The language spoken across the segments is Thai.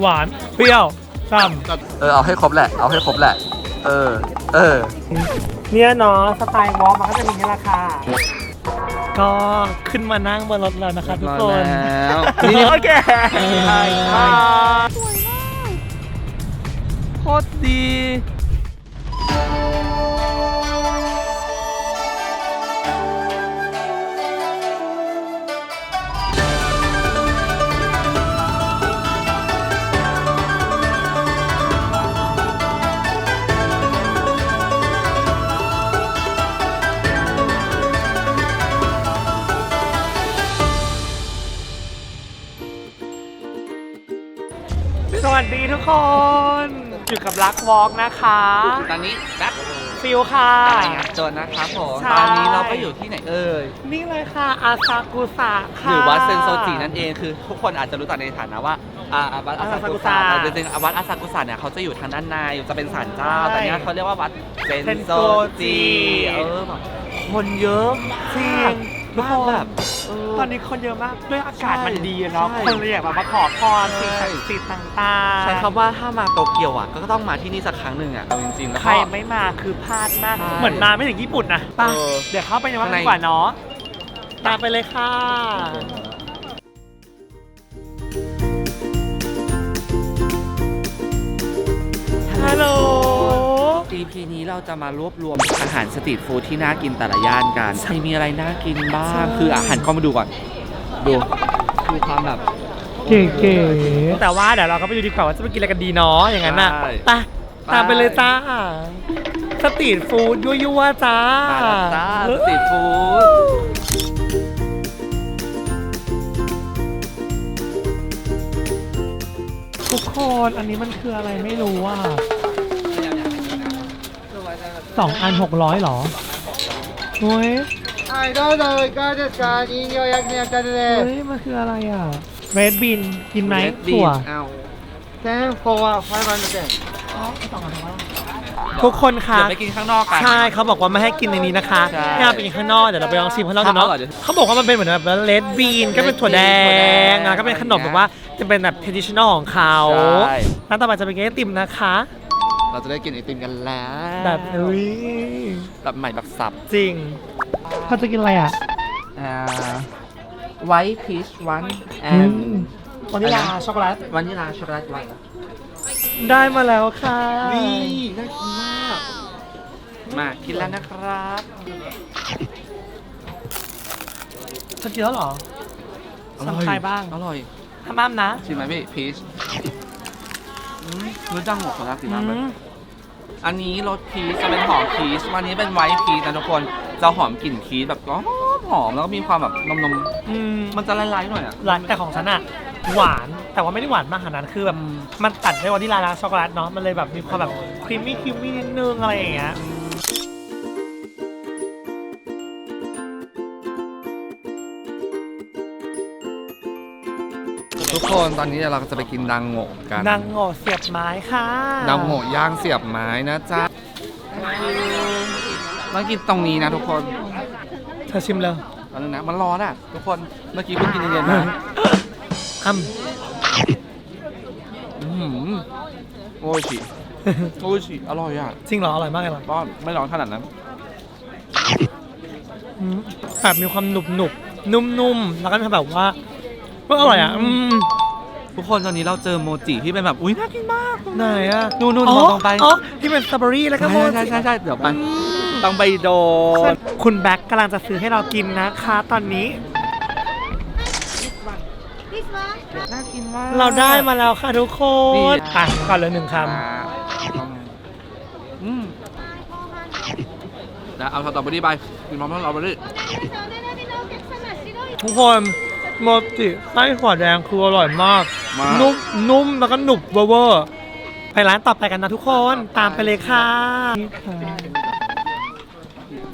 หวาน เปรี้ยวฉ่เออเอาให้ครบแหละ เอาให้ครบแหละ เออ เออำเนี่ยเนาะสไตล์วอล์กมันก็จะมีนี่ราคา ก็ขึ้นมานั่งบนรถแล้วนะคะทุกคนแล้วนี่โอเคใช่ใช่โคตรดี สวัสดีทุกคน อยู่กับรักวอล์กนะคะตอนนี้แบ็คฟิลค่ะโจนนะครับผมใช่ ตอนนี้เราก็อยู่ที่ไหนเอ่ยนี่เลยค่ะ อาซากุสะค่ะ หรือวัดเซนโซจินั่นเองคือ ทุกคนอาจจะรู้จักในฐานะว่าอ่าวัดอาซากุสะอาซากุสะแต่จริงๆวัดอาซากุสะเนี่ยเขาจะอยู่ทางด้านในจะเป็นศาลเจ้าใช่แต่เนี้ยเขาเรียกว่าวัดเซนเซนโซโซจิ จิเออแบบคนเยอะจริมากง ทุกคนแบบเตอนนี้คนเยอะมากด้วยอากาศใช่มันดีอะเนาะใช่คนเลยอยากแบบมาขอพรสิ่งใช่ ศักดิ์สิทธิ์ต่างๆ ใช้คำว่าถ้ามาโตเกียวอะ ก็ต้องมาที่นี่สักครั้งหนึ่งอะเอาจริงๆแล้วใครก็ ไม่มาคือพลาดมาก ใช่เหมือนมาไม่ถึงญี่ปุ่นนะไป่ะ เออเดี๋ยวเข้าไปในวัดข้างใน ดีกว่าเนาะตามไปเลยค่ะฮั นี้เราจะมารวบรวมอาหารสตรีทฟู้ดที่น่ากินแต่ละย่านกันใครมีอะไรน่ากินบ้าง คืออาหารก็มาดูก่อน ดูดูความแบบ เก๋ๆแต่ว่าเดี๋ยวเราก็ไปดูดีกว่าว่าจะไปกินอะไรกันดีเนาะอย่างนั้นน่ะใช่ ไปตามไปเลยจ้าสตรีทฟู้ดยั่วๆจ้ามาแล้วจ้าสตรีทฟู้ดทุกคนอันนี้มันคืออะไรไม่รู้อะ สองอันหกร้อยหรอเฮ้ย はい、どうぞいかがですか人形焼きの焼きたて เฮ้ で ยมันคืออะไรอ่ะเรดบินกินไหม เรดบี ถั่ว นเอา す。1000個は500円。 ทุกคนคะ เดี๋ยวไปกินข้างนอกกัน ใช่เขาบอกว่าไม่ให้กินในนี้นะคะ ใช่ ให้เอาไปกินข้างนอกเดี๋ยวเราไปลองชิมข้างนอกกันเนาะ เอาเหรอ เขาบอกว่ามันเป็นเหมือนแบบเลดบีนก็เป็นถั่วแด ถั่วแด ง ง นะก็เป็นขนมแบบว่าจะเป็นแบบ traditional ของเขา ใช่ ร้านต่อไปจะเป็นไอติมนะคะ เราจะได้กินไอติมกันแล้วแบบอุ้ยแบบใหม่แบบสับจริงเขาจะกินอะไรอะ อ่าไวท์พีชวันแออืนมวานิลาช็อกโกแลตวานิลาช็อกโกแลตไวท์ได้มาแล้วค่ะนี่น่ากินมาก มากินแล้วนะครับเธอกินแล้วเหรอ สั่งใครบ้าง อร่อย ห้ามอ้ามนะ ชิมไหมพี่พีช รู้จังหมดคนละสีน้ำเลยอืมอันนี้รสพีชจะเป็นหอมพีชวันนี้เป็นไวท์พีชนะทุกคนจะหอมกลิ่นพีชแบบก็หอมแล้วก็มีความแบบนมนมอืมๆมันจะละลายๆหน่อยอะร้านแต่ของฉันอะหวานแต่ว่าไม่ได้หวานมากขนาดนั้นคือแบบมันตัดด้วยวานิลาและช็อกโกแลตเนาะมันเลยแบบมีความแบบครีมมี่ครีมมี่นิดนึงอะไรอย่างเงี้ย ทุกคนตอนนี้เราจะไปกินดังโงะกันนางโง่เสียบไม้ค่ะดังโงะย่างเสียบไม้นะจ๊ะมากินตรงนี้นะทุกคนเธอชิมเลยตอนนึงนะมันร้อนอะ ทุกคนเมื่อกี้เพิ่งกินเย็นๆมาอ้ำอื้อหือโอ้ยชิโอ้ยชิอร่อยอะจริงเหรออร่อยมากเลยเหรอก็ไม่ร้อนขนาดนั้น อืมแบบมีความหนุบหนุบๆนุ่มๆ แล้วก็มีความแบบว่า เพิ่งอร่อยอะอืมทุกคนตอนนี้เราเจอโมจิที่เป็นแบบอุ้ยน่ากินมากไหนอะนู่นๆอ๋อมองตรงไปอ๋อที่เป็นสตรอเบอรี่แล้วก็ใช่โมใช่จิใช่ใช่เดี๋ยวไปต้องไปโดนคุณแบ็คกำลังจะซื้อให้เรากินนะคะตอนนี้ น่ากินมากเราได้มาแล้วค่ะทุกคนี่นอะก่อนเลยหนึ่งคอ่าอืมแล้วเอาสตรอเบอรี่ไปกินพร้อมๆสตรอเบอรี่ำทุกคน โมจิไส้หัวแดงคืออร่อยมาก มาก นุ่มนุ่มแล้วก็หนุบเวอร์ๆไปร้านต่อไปกันนะทุกคนตามไปเลยค่ะ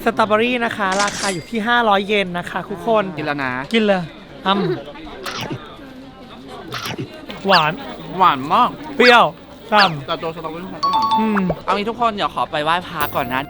สตรอเบอรี่นะคะ ราคาอยู่ที่ 500 เยนนะคะทุกคน กินแล้วนะ กินเลยอ้ำหวาน หวานมาก เปรี้ยวฉ่แต่ตัวสตรอเบอรี่ของก็หวานำอืม เอางี้ทุกคนเดี๋ยวขอไปไหว้พระก่อนนะ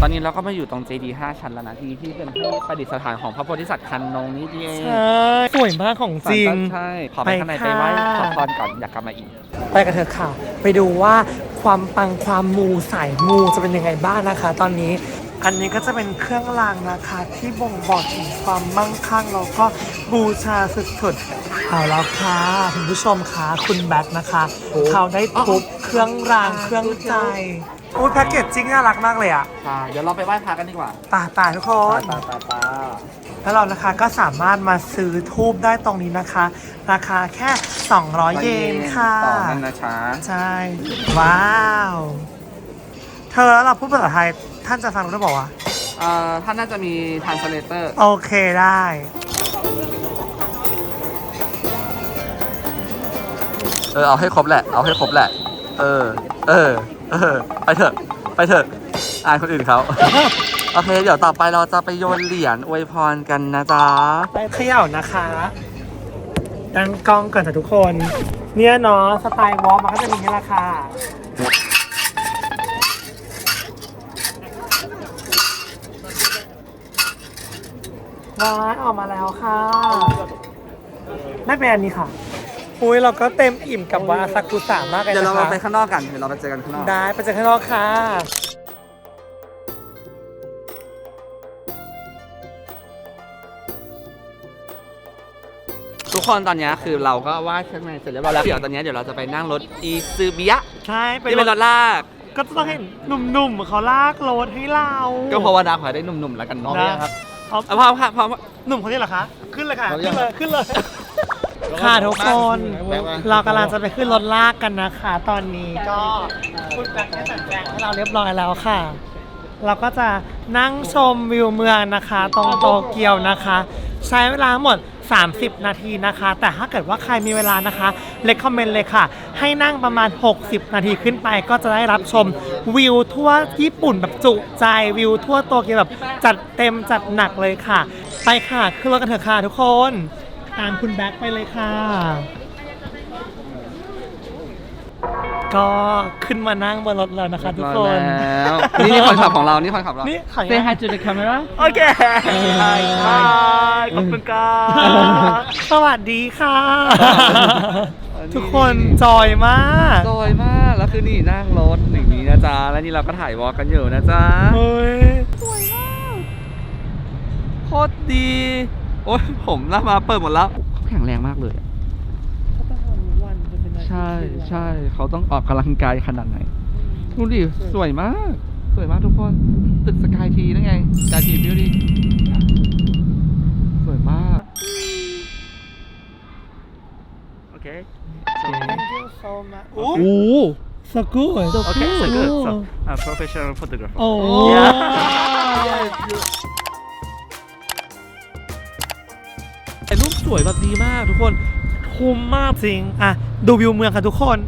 ตอนนี้เราก็มาอยู่ตรงเจดีย์5ชั้นแล้วนะที่ที่เป็นที่ประดิษฐานของพระโพธิสัตว์คันนงนี้เองใช่สวยมากของจริง ใช่ขอไปข้างในไปไหว้ขอพรก่อนอยากกลับมาอีก ไปกันเถอะค่ะ ไปดูว่าความปังความมูสายมูจะเป็นยังไงบ้างนะคะ ตอนนี้อันนี้ก็จะเป็นเครื่องรางนะคะ ที่บ่งบอกถึงความมั่งคั่งแล้วก็บูชาสุดๆเอาแล้วค่ะคุณผู้ชมคะคุณแบทนะคะ เขาได้ทุบเครื่องรางเครื่องใจ อุ้ยแพ็กเกจจิ้งน่ารักมากเลยอะค่ะเดี๋ยวเราไปไหว้พระกันดีกว่าตาตาทุกคนตาตาตาแล้วเรานะคะก็สามารถมาซื้อทูบได้ตรงนี้นะคะ ราคาแค่ 200 เยนค่ะ ต่อนั่นนะช้าใช่ ว้าว เธอแล้วเราพูดภาษาไทย ท่านจะฟังรู้ได้บอกว่าเอ่อท่านน่าจะมีทานสเลเตอร์โอเคได้ เออเอาให้ครบแหละ เอาให้ครบแหละ เออ เออ เออไปเถอะ ไปเถอะอายคนอื่นเขาโอเค เดี๋ยวต่อไปเราจะไปโยนเหรียญอวยพรกันนะจ๊ะ ไปเขย่านะคะตั้งกล้องก่อนค่ะทุกคน เนี่ยเนาะสไตล์วอล์กมันก็จะมีนี่แหละค่ะว้ายออกมาแล้วค่ะไม่เป็นอันนี้ค่ะ อุ้ยเราก็เต็มอิ่มกับวาซากุสามากเลยเดี๋ยวนะเราคะไปข้างนอกกัน เดี๋ยวเราไปเจอกันข้างนอก ได้ไปเจอข้างนอกค่ะ ทุกคนตอนนี้คือเราก็วาดข้างในเสร็จเรียบร้อยแล้ว เดี๋ยวตอนนี้เดี๋ยวเราจะไปนั่งรถอีซูบิยะใช่ไปที่เป็นรถลาก ก็ต้องเห็นหนุ่มๆเขาลากรถให้เราก็ภาวนาขอให้ได้หนุ่มๆแล้วกันเนาะนะครับเอาเอาพร้อมค่ะพร้อม หนุ่มคนนี้เหรอคะ ขึ้นเลยค่ะพร้อมขึ้ยันงเลยขึ้นเลย ค่ะทุกคนเรากำลังจะไปขึ้นรถลากกันนะคะ ตอนนี้ก็คุณแบงค์ได้จัดแจงให้เราเรียบร้อยแล้วค่ะ เราก็จะนั่งชมวิวเมืองนะคะ ตรงโตเกียวนะคะ ใช้เวลาทั้งหมด 30 นาทีนะคะ แต่ถ้าเกิดว่าใครมีเวลานะคะเล c คอมเมนต์เลยค่ะ ให้นั่งประมาณ 60 นาทีขึ้นไปก็จะได้รับชมวิวทั่วญี่ปุ่นแบบจุใจวิวทั่วโตเกียวแบบจัดเต็มจัดหนักเลยค่ะ ไปค่ะขึ้นรถกันเถอะค่ะทุกคน ตามคุณแบ็คไปเลยค่ะ ก็ขึ้นมานั่งบนรถแล้วนะคะทุกคน แล้วนี่นี่คนขับของเรา นี่คนขับเรานี่ขออนุ Say ญา hi ต to the camera โอเคใช่ขอบคุณค่ะสวัสดีค่ะ ทุกคนจอยมาก สวยมาก แล้วคือนี่นั่งรถอย่างนี้นะจ๊ะ แล้วนี่เราก็ถ่ายวอล์กกันอยู่นะจ๊ะ เฮ้ย โคตรดี โอ้ยผมหน้ามาเปิดหมดแล้วเขาแข็งแรงมากเลยอะใช่ใช่เขาต้องออกกำลังกายขนาดไหนดูดิสวยมาก สวยมากทุกคน ตึกสกายทีนั่นไงสกายทีบิวดี้สวยมาก โอเค Thank you so much โอ้ so good Okay, so good. So, uh, professional photographer. โอ้ วยแบบดีมากทุกคนคุ้มมากจริงอะดูวิวเมืองค่ะทุกคน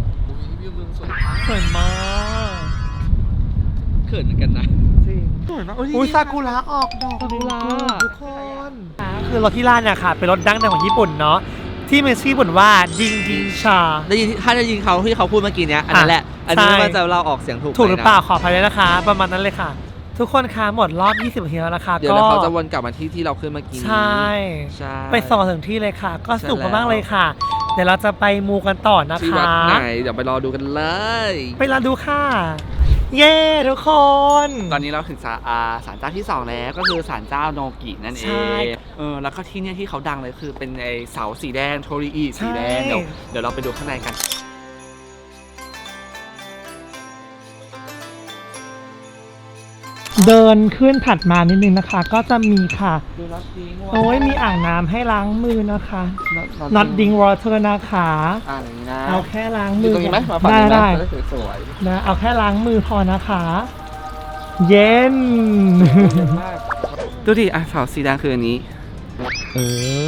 วิวเมืองสวยสวยมากเขินเหมือนกันนะจริงสวยมากอุ้ยซากุระออกดอกซากุระทุกคนคือรถที่ร้านเนี่ยค่ะ เป็นรถดั้งเดิมของญี่ปุ่นเนาะที่มีชื่อญี่ปุ่นว่าดิงดิงชาได้ยินถ้าได้ยินเขาที่เขาพูดเมื่อกี้เนี้ยอันนั้นแหละ อันนี้ใช่ว่าจะเราออกเสียงถูกถูกหรือไมนะเปล่าขออภัยด้วยนะคะ ประมาณนั้นเลยค่ะ ทุกคนคะหมดรอบ 20นาทีแล้วนะคะเดี๋ยวก็แล้วเขาจะวนกลับมาที่ที่เราขึ้นเมื่อกี้ใช่ ใช่ ไปส่งถึงที่เลยค่ะ ก็สนุกใช่แล้วมากๆเลยค่ะ เดี๋ยวเราจะไปมูกันต่อนะที่คะวัดไหนเดี๋ยวไปรอดูกันเลย ไปรอดูค่ะ เย้ทุกคน ตอนนี้เราถึงศาอาศาลเจ้าที่สองแล้วก็คือศาลเจ้าโนกินั่นเอใช่งเออแล้วก็ที่เนี่ยที่เขาดังเลยคือเป็นไอเสาสีแดงโทริอิสีแดงใช่ เดี๋ยวเดี๋ยวเราไปดูข้างในกัน เดินขึ้นถัดมานิดนึงนะคะ ก็จะมีค่ะ ดูน็อตดิ้งโอ้ยมีอ่างน้ำให้ล้างมือนะคะ not ding water นะคะ อ่านอย่างนี้นะเอาแค่ล้างอมืยู่อตรงนี้ไหมมาฝั่งได้นี้นะได้จะได้สวยนะเอาแค่ล้างมือพอนะคะ เย็นๆดูดิอะเสาสีแดงคืออันนี้ เอ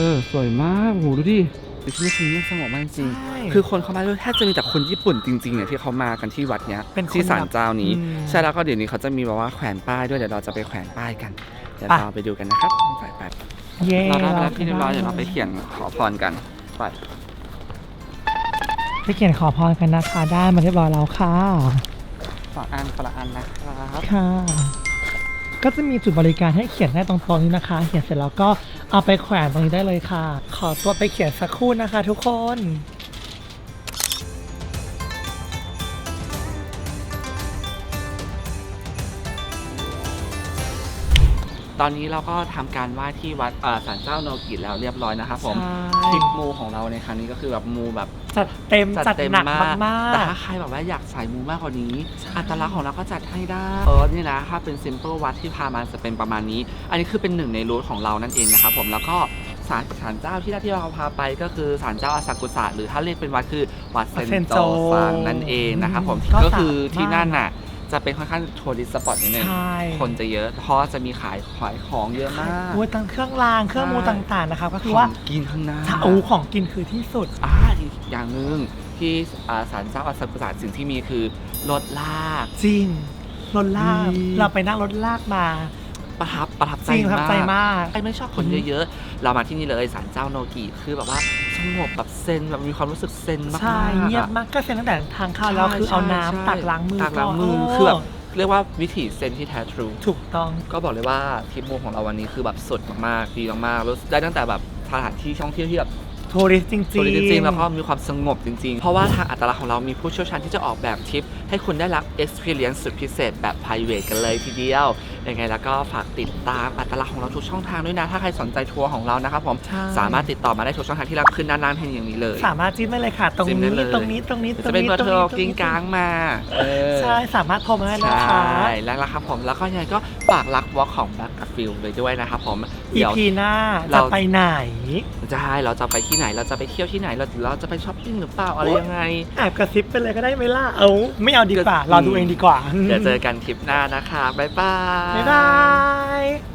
อ สวยมากโอ้โหดูดิ ดิที่นี่คือเงียบสงบมากจริง ใช่คือคนเขามาด้วยแทบจะมีแต่คนญี่ปุ่นจริงๆเนี่ยที่เขามากันที่วัดเนี้ยเป็นคนที่ศาลเจ้านี้อืม ใช่แล้วก็เดี๋ยวนี้เขาจะมีแบบว่าแขวนป้ายด้วยเดี๋ยวเราจะไปแขวนป้ายกันเดี๋ยวไปเราไปดูกันนะครับไปไปเย้เราได้ไปแล้วที่เรียบร้อยเดี๋ยวเราไปเขียนขอพรกันไปไปเขียนขอพรกันนะคะ ได้มาเรียบร้อยแล้วค่ะฝากอันคนละอันนะครับ ค่ะ ก็จะมีจุดบริการให้เขียนได้ตรงๆนี้นะคะ เขียนเสร็จแล้วก็เอาไปแขวนตรงนี้ได้เลยค่ะ ขอตัวไปเขียนสักครู่นะคะ ทุกคน ตอนนี้เราก็ทำการไหว้ที่วัดเอ่อศาลเจ้าโนกิแล้วเรียบร้อยนะครับผมใช่ ทริปมูของเราในครั้งนี้ก็คือแบบมูแบบ จัดเต็มจัดเต็มหนักมากมากแต่ถ้าใครแบบว่าอยากใส่มูมากกว่านี้ใช่อัตลักษณ์ของเราก็จัดให้ได้เออนี่นะถ้าเป็น simple วัดที่พามาจะเป็นประมาณนี้ อันนี้คือเป็นหนึ่งในรูทของเรานั่นเองนะครับผมแล้วก็ศาลศาลเจ้าที่แรกที่เราพาไปก็คือศาลเจ้าอาซากุสะหรือถ้าเรียกเป็นวัดคือวัดเซนเซนโจโจซังนั่นเองนะครับผมก็ก็คือสามารถที่นั่นน่ะ จะเป็นค่อนข้างทัวริสต์สปอตนิดนึงใช่ คนจะเยอะเพราะจะมีขายขายของเยอะมากโอ้ยทั้งเครื่องรางเครื่องมูใช่ต่างๆนะครับก็ขคืออว่างกินข้างหน้าถ้าโอ้ของกินคือที่สุด อ่าอีกอย่างหนึ่งที่อ่าศาลเจ้าอาซากุสะสิ่งที่มีคือรถลาก จริงรถลาก อืม เราไปนั่งรถลากมาประทับประทับใจจริงประทับใจมากใครไม่ชอบคนเยอะๆ เรามาที่นี่เลยศาลเจ้าโนกิคือแบบว่าส งบแบบเซนแบบมีความรู้สึกเซนมากๆใช่เงียบอะมากก็เซ็นตั้งแต่ทางเข้าแล้วคือเอาน้ำใช่ตักล้างมือตักล้างก่นมือโคือแบบเรียกว่าวิถีเซนที่แท้ทรูถูกต้องก็บอกเลยว่าทริปมูของเราวันนี้คือแบบสุดมากๆดีมากๆรู้สึกได้ตั้งแต่แบบสถานที่ท่องเที่ยวที่แบบ ทัวริสต์จริงสวยจริงๆ แล้วก็มีความสงบจริง ๆ เพราะว่าทางอัตลักษณ์ของเรามีผู้เชี่ยวชาญที่จะออกแบบทริป ให้คุณได้รับ experience สุดพิเศษแบบ private กันเลยทีเดียว ยังไงแล้วก็ฝากติดตามอัตลักษณ์ของเราทุกช่องทางด้วยนะ ถ้าใครสนใจทัวร์ของเรานะครับผม ใช่ สามารถติดต่อมาได้ทุกช่องทางที่เราขึ้นด้านล่างเพลงอย่างนี้เลยสามารถจิ้มได้เลยค่ะ ตรงจิ้มได้นี้เลยตรงนี้ตรงนี้ตรจะงเป็นนี้เบอร์ตรโทงรนี้กิ้งกลางมาเออ ใช่ สามารถโทรมาได้นะคะใช่แล้วล่ะครับผมแล้วก็ยังไงก็ฝากรักวอล์กของ Back a f i e l ไปด้วยนะครับผมเดี๋ยว EP หน้าเราจะไปไหนจะให้เราจะไปที่ไหนเราจะไปเที่ยวที่ไหนเราเราจะไปช้อปปิ้งหรือเปล่าอะไรยังไงแอบกระซิบไปเลยก็ได้ไหมล่ะเอาไม่เอาดีกว่าก็เราดูเองดีกว่าเดี๋ยวเจอกันทริปหน้านะคะบ๊ายบายบ๊ายบาย